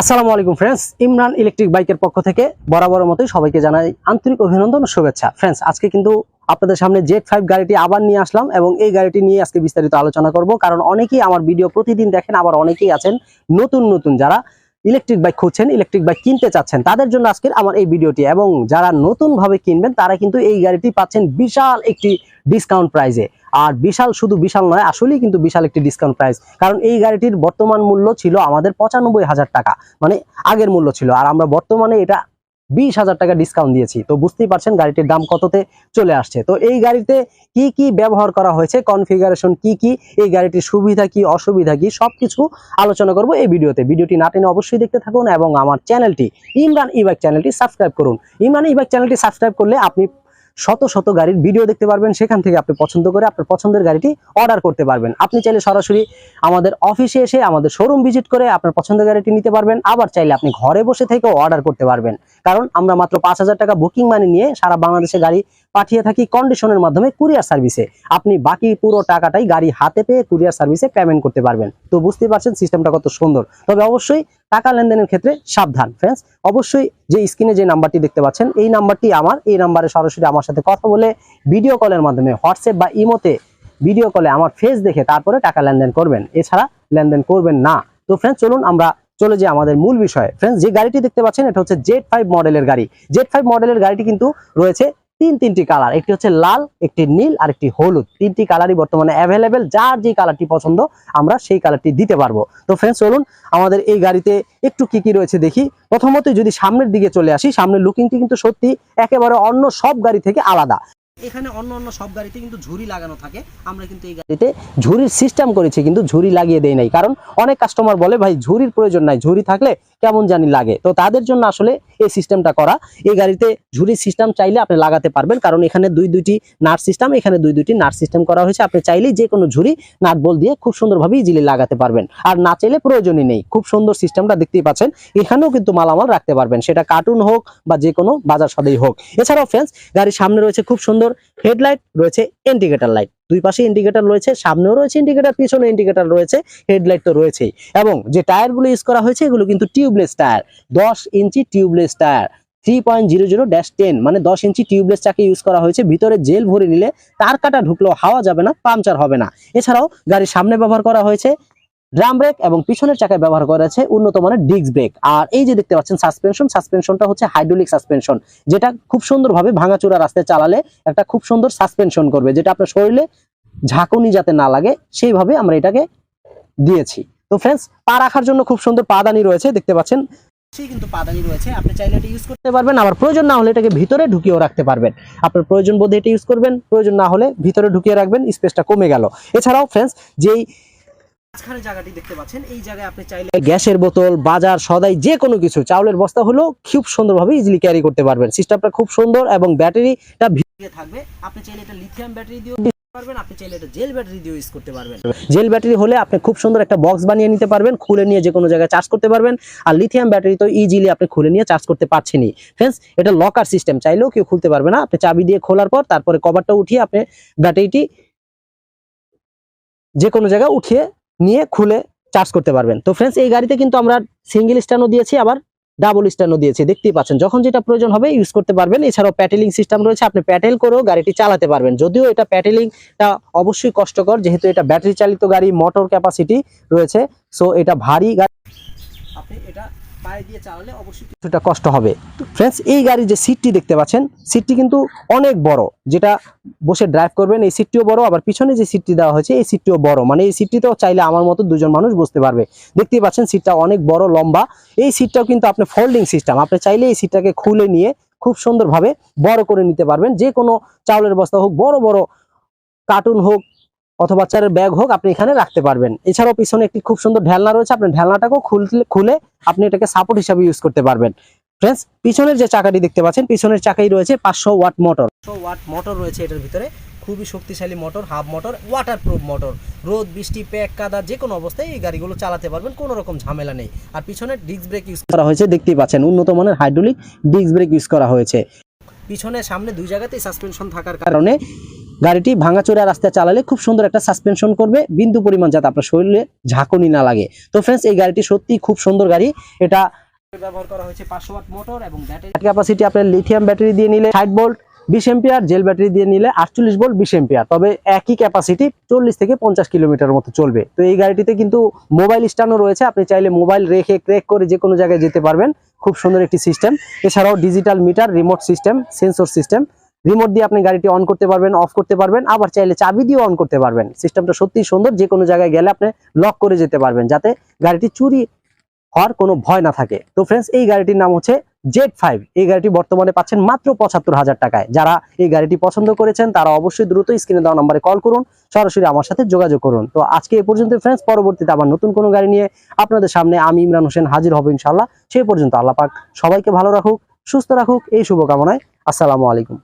আসসালামু আলাইকুম friends Imran electric বাইকের পক্ষ থেকে বরাবরের মতোই সবাইকে জানাই আন্তরিক অভিনন্দন ও শুভেচ্ছা। ফ্রেন্ডস আজকে কিন্তু আপনাদের সামনে জেড ফাইভ গাড়িটি আবার নিয়ে আসলাম এবং এই গাড়িটি নিয়ে আজকে বিস্তারিত আলোচনা করব কারণ অনেকেই আমার ভিডিও প্রতিদিন দেখেন, আবার অনেকেই আছেন নতুন নতুন যারা ইলেকট্রিক বাইক খুঁজছেন ইলেকট্রিক বাইক কিনতে চাচ্ছেন, তাদের জন্য আজকের আমার এই ভিডিওটি এবং যারা নতুন ভাবে কিনবেন, তারা কিন্তু এই গাড়িটি পাচ্ছেন বিশাল একটি ডিসকাউন্ট প্রাইজে আর বিশাল শুধু বিশাল নয়, আসলেই কিন্তু বিশাল একটি ডিসকাউন্ট প্রাইস কারণ এই গাড়িটির বর্তমান মূল্য ছিল আমাদের পঁচানব্বই হাজার টাকা মানে আগের মূল্য ছিল। আর আমরা বর্তমানে এটা বিশ হাজার টাকা ডিসকাউন্ট দিয়েছি। তো বুঝতেই পারছেন গাড়িটির দাম কততে চলে আসছে। তো এই গাড়িতে কি কি ব্যবহার করা হয়েছে কনফিগারেশন কি কি, এই গাড়িটির সুবিধা কি, অসুবিধা কি, সবকিছু আলোচনা করব এই ভিডিওতে। ভিডিওটি না টেনে অবশ্যই দেখতে থাকুন এবং আমার চ্যানেলটি, ইমরান ই বাইক চ্যানেলটি সাবস্ক্রাইব করুন। ইমরান ই বাইক চ্যানেলটি সাবস্ক্রাইব করলে আপনি শত শত গাড়ির ভিডিও দেখতে পারবেন, সেখান থেকে আপনি পছন্দ করে আপনার পছন্দের গাড়িটি অর্ডার করতে পারবেন। আপনি চাইলে সরাসরি আমাদের অফিসে এসে আমাদের শোরুম ভিজিট করে আপনার পছন্দের গাড়িটি নিতে পারবেন, আবার চাইলে আপনি ঘরে বসে থেকেও অর্ডার করতে পারবেন। কারণ আমরা মাত্র পাঁচ হাজার টাকা বুকিং মানি নিয়ে সারা বাংলাদেশে গাড়ি পাঠিয়ে থাকি কন্ডিশনের মাধ্যমে কুরিয়ার সার্ভিসে আপনি বাকি পুরো টাকাটাই গাড়ি হাতে পেয়ে কুরিয়ার সার্ভিসে পেমেন্ট করতে পারবেন। তো বুঝতেই পারছেন সিস্টেমটা কত সুন্দর। তবে অবশ্যই টাকা লেনদেনের ক্ষেত্রে সাবধান ফ্রেন্ডস অবশ্যই যে স্ক্রিনে যে নাম্বারটি দেখতে পাচ্ছেন, এই নাম্বারটি আমার, এই নাম্বারে সরাসরি আমার সাথে কথা বলে ভিডিও কলের মাধ্যমে হোয়াটসঅ্যাপ বা ইমোতে ভিডিও কলে আমার ফেস দেখে তারপরে টাকা লেনদেন করবেন। এছাড়া লেনদেন করবেন না। তো ফ্রেন্ডস চলুন আমরা চলে যাই আমাদের মূল বিষয়ে। ফ্রেন্ডস যে গাড়িটি দেখতে পাচ্ছেন, এটা হচ্ছে জেড ফাইভ মডেলের গাড়ি। জেড ফাইভ মডেলের গাড়িটি কিন্তু রয়েছে তিন তিনটি কালার একটি হচ্ছে লাল, একটি নীল, আর একটি হলুদ। তিনটি কালারই বর্তমানে অ্যাভেলেবেল যার যে কালারটি পছন্দ, আমরা সেই কালারটি দিতে পারব। তো ফ্রেন্ডস চলুন আমাদের এই গাড়িতে একটু কি কি রয়েছে দেখি। প্রথমত যদি সামনের দিকে চলে আসি, সামনের লুকিংটি কিন্তু সত্যি একেবারে অন্য সব গাড়ি থেকে আলাদা। এখানে অন্য অন্য সব গাড়িতে কিন্তু ঝুড়ি লাগানো থাকে। আমরা কিন্তু এই গাড়িতে ঝুড়ির সিস্টেম করেছি, কিন্তু ঝুড়ি লাগিয়ে দেই নাই। কারণ অনেক কাস্টমার বলে, ভাই, ঝুড়ির প্রয়োজন নাই। ঝুড়ি থাকলে কেমন জানি লাগে। তো তাদের জন্য আসলে এই সিস্টেমটা করা। এই গাড়িতে ঝুড়ির সিস্টেম চাইলে আপনি লাগাতে পারবেন। কারণ এখানে দুই দুইটি নাট সিস্টেম এখানে দুই দুইটি নাট সিস্টেম করা হয়েছে। আপনি চাইলেই যে কোনো ঝুড়ি নাট বল দিয়ে খুব সুন্দরভাবে ইজিলি লাগাতে পারবেন। আর না চাইলে প্রয়োজনই নেই। খুব সুন্দর সিস্টেমটা দেখতেই পাচ্ছেন। এখানেও কিন্তু মালামাল রাখতে পারবেন। সেটা কার্টুন হোক বা যে কোনো বাজার সদেই হোক। এছাড়াও ফ্রেন্ডস গাড়ির সামনে রয়েছে খুব সুন্দর হেডলাইট রয়েছে ইন্ডিকেটর লাইট দুই পাশে ইন্ডিকেটার রয়েছে, সামনেও রয়েছে ইন্ডিকেটার পিছনে ইন্ডিকেটার রয়েছে হেডলাইট তো রয়েছেই। এবং যে টায়ারগুলো ইউজ করা হয়েছে, এগুলো কিন্তু টিউবলেস টায়ার দশ inch tubeless tyre three point zero zero dash ten মানে দশ ইঞ্চি টিউবলেস চাকে ইউজ করা হয়েছে, ভিতরে জেল ভরে নিলে তার কাটা ঢুকলেও হাওয়া যাবে না, পাংচার হবে না। এছাড়াও গাড়ির সামনে ব্যবহার করা হয়েছে ড্রাম ব্রেক এবং পিছনের চাকায় ব্যবহার করা আছে উন্নত মানের ডিস্ক ব্রেক আর এই যে দেখতে পাচ্ছেন সাসপেনশন সাসপেনশনটা হচ্ছে হাইড্রোলিক সাসপেনশন যেটা খুব সুন্দরভাবে ভাঙাচোরা রাস্তায় চালালে একটা খুব সুন্দর সাসপেনশন করবে, যেটা আপনার শরীরে ঝাঁকুনি যাতে না লাগে, সেইভাবে আমরা এটাকে দিয়েছি। তো ফ্রেন্ডস পা রাখার জন্য খুব সুন্দর পাদানি রয়েছে, দেখতে পাচ্ছেন? সেই কিন্তু পাদানি রয়েছে, আপনি চাইলে এটা ইউজ করতে পারবেন, আবার প্রয়োজন না হলে এটাকে ভিতরে ঢুকিয়েও রাখতে পারবেন। আপনার প্রয়োজন বোধে এটা ইউজ করবেন, প্রয়োজন না হলে ভিতরে ঢুকিয়ে রাখবেন স্পেসটা কমে গেল। এছাড়াও ফ্রেন্ডস যেই মাঝখানে জায়গাটি দেখতে পাচ্ছেন। এই জায়গায় আপনি চাইলে গ্যাসের বোতল বাজার সদাই যে কোনো কিছু চাউলের বস্তা হলো খুব সুন্দরভাবে ইজিলি ক্যারি করতে পারবেন। সিস্টেমটা খুব সুন্দর এবং ব্যাটারিটা ভিতরে থাকবে। আপনি চাইলে এটা লিথিয়াম ব্যাটারি দিয়েও পারবেন। আপনি চাইলে এটা জেল ব্যাটারি দিয়ে ইউজ করতে পারবেন। জেল ব্যাটারি হলে আপনি খুব সুন্দর একটা বক্স বানিয়ে নিতে পারবেন। খুলে নিয়ে যে কোনো জায়গায় চার্জ করতে পারবেন। আর লিথিয়াম ব্যাটারি তো ইজিলি আপনি খুলে নিয়ে চার্জ করতে পারছেনই। ফ্রেন্ডস এটা লকার সিস্টেম চাইলেও কেউ খুলতে পারবে না। আপনি চাবি দিয়ে খোলার পর তারপরে কভারটা উঠিয়ে আপনি ব্যাটারিটি যে কোনো জায়গায় উঠিয়ে নিয়ে খুলে চার্জ করতে পারবেন। তো ফ্রেন্ডস এই গাড়িতে কিন্তু আমরা সিঙ্গেল স্ট্যান্ডও দিয়েছি, আবার ডাবল স্ট্যান্ডও দিয়েছি। দেখতেই পাচ্ছেন, যখন যেটা প্রয়োজন হবে ইউজ করতে পারবেন। এছাড়াও প্যাটেলিং সিস্টেম রয়েছে, আপনি প্যাটেল করেও গাড়িটি চালাতে পারবেন। যদিও এটা প্যাটেলিংটা অবশ্যই কষ্টকর, যেহেতু এটা ব্যাটারি চালিত গাড়ি মোটর ক্যাপাসিটি রয়েছে সো এটা ভারী গাড়ি। আপনি এটা পায়ে দিয়ে চালালে কিছুটা কষ্ট হবে। ফ্রেন্ডস এই গাড়ির যে সিটটি দেখতে পাচ্ছেন সিটটি কিন্তু অনেক বড়। যেটা বসে ড্রাইভ করবেন, এই সিটটিও বড়, আবার পিছনে যে সিটটি দেওয়া হয়েছে, এই সিটটিও বড়। মানে এই সিটটিতেও চাইলে আমার মতো দুজন মানুষ বসতে পারবে। দেখতেই পাচ্ছেন সিটটা অনেক বড়, লম্বা। এই সিটটাও কিন্তু আপনি ফোল্ডিং সিস্টেম আপনি চাইলে এই সিটটাকে খুলে নিয়ে খুব সুন্দরভাবে বড় করে নিতে পারবেন। যে কোনো চাউলের বস্তা হোক, বড় বড় কার্টুন হোক অথবা বাচ্চার ব্যাগ হোক আপনি এখানে রাখতে পারবেন। এছাড়াও পিছনে একটি খুব সুন্দর ঢেলনা রয়েছে, আপনি ঢেলনাটাকেও খুলতে খুলে আপনি এটাকে সাপোর্ট হিসাবে ইউজ করতে পারবেন। ফ্রেন্ডস পিছনের যে চাকাটি দেখতে পাচ্ছেন, পিছনের চাকাই রয়েছে পাঁচশো ওয়াট মোটর পাঁচশো ওয়াট মোটর রয়েছে এটার ভিতরে। খুবই শক্তিশালী motor half motor waterproof motor রোদ, বৃষ্টি প্যাক কাদা যে কোনো অবস্থায় এই গাড়িগুলো চালাতে পারবেন, কোনো রকম ঝামেলা নেই। আর পিছনে ডিস্ক ব্রেক ইউজ করা হয়েছে, দেখতেই পাচ্ছেন, উন্নত মানের হাইড্রোলিক ডিস্ক ব্রেক ইউজ করা হয়েছে। পিছনে, সামনে দুই জায়গাতেই সাসপেনশন থাকার কারণে গাড়িটি ভাঙাচোরা রাস্তায় চালালে খুব সুন্দর একটা সাসপেনশন করবে, বিন্দু পরিমাণ যাতে আপনার শরীরে ঝাঁকুনি না লাগে। তো ফ্রেন্ডস এই গাড়িটি সত্যি খুব সুন্দর গাড়ি। এটা ব্যবহার করা হয়েছে পাঁচশো ওয়াট মোটর এবং ব্যাটারি ক্যাপাসিটি আপনার লিথিয়াম ব্যাটারি দিয়ে নিলে ষাট ভোল্ট বিশ এম্পিয়ার জেল ব্যাটারি দিয়ে নিলে আটচল্লিশ ভোল্ট বিশ এম্পিয়ার তবে একই ক্যাপাসিটি চল্লিশ থেকে পঞ্চাশ কিলোমিটার মতো চলবে। তো এই গাড়িটিতে কিন্তু মোবাইল স্ট্যান্ডও রয়েছে। আপনি চাইলে মোবাইল রেখে ক্রেক করে যে কোনো জায়গায় যেতে পারবেন। খুব সুন্দর একটি সিস্টেম এছাড়াও digital meter remote system sensor system remote দিয়ে আপনি গাড়িটি অন করতে পারবেন অফ করতে পারবেন, আবার চাইলে চাবি দিয়ে অন করতে পারবেন। সিস্টেমটা সত্যি সুন্দর যে কোনো জায়গায় গেলে আপনি লক করে যেতে পারবেন, যাতে গাড়িটি চুরি হওয়ার কোনো ভয় না থাকে। তো ফ্রেন্ডস এই গাড়িটির নাম হচ্ছে জেড ফাইভ এই গাড়িটি বর্তমানে পাচ্ছেন মাত্র পঁচাত্তর হাজার টাকায়। যারা এই গাড়িটি পছন্দ করেছেন, তারা অবশ্যই দ্রুত স্ক্রিনে দেওয়া নাম্বারে কল করুন, সরাসরি আমার সাথে যোগাযোগ করুন। তো আজকে এ পর্যন্ত ফ্রেন্ডস পরবর্তীতে আবার নতুন কোনো গাড়ি নিয়ে আপনাদের সামনে আমি ইমরান হোসেন হাজির হব ইনশাল্লাহ সেই পর্যন্ত আল্লাহ পাক সবাইকে ভালো রাখুক, সুস্থ রাখুক, এই শুভকামনায় আসসালামু আলাইকুম।